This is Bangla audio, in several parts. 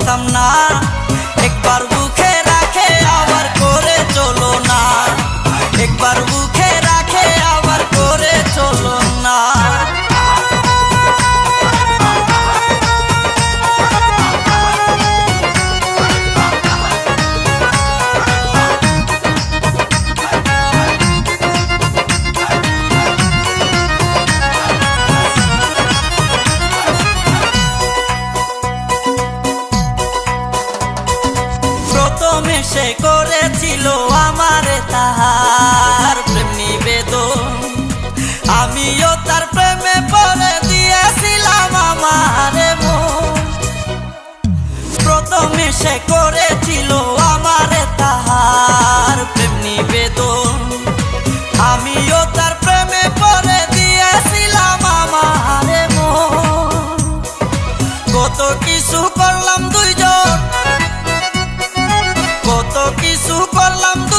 আসতাম না মেশে করেছিল আমার তাহার প্রেম নিবেদন। আমিও তার প্রেমে পড়ে দিয়েছিলাম আমার প্রথমে সে করেছিল আমার তাহার প্রেম নিবেদন। আমিও তার প্রেমে পরে দিয়েছিলাম আমার কত কিছু করলাম দুইজন কিছু করলাম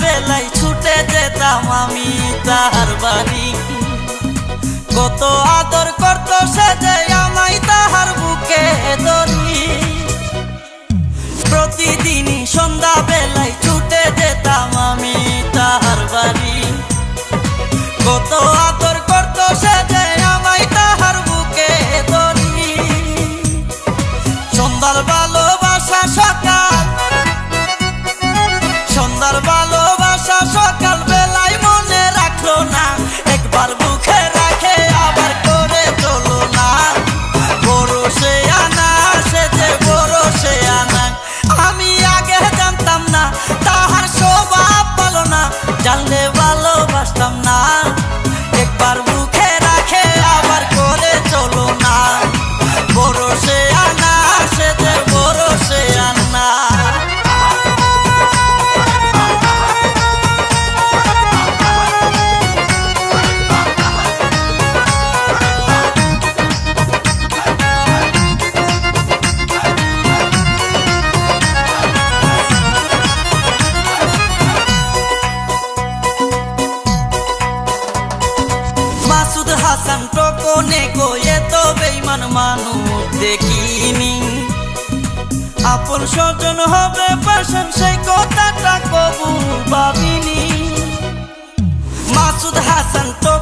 বেলায় ছুটে যেতাম আমি তার বাড়ি। কত আদর করত সে যে আমায় তাহার বুকে দরি আপন স্বজন হবে পাশন সেই কথাটা কবু বাবিনী মাসুদ হাসান তো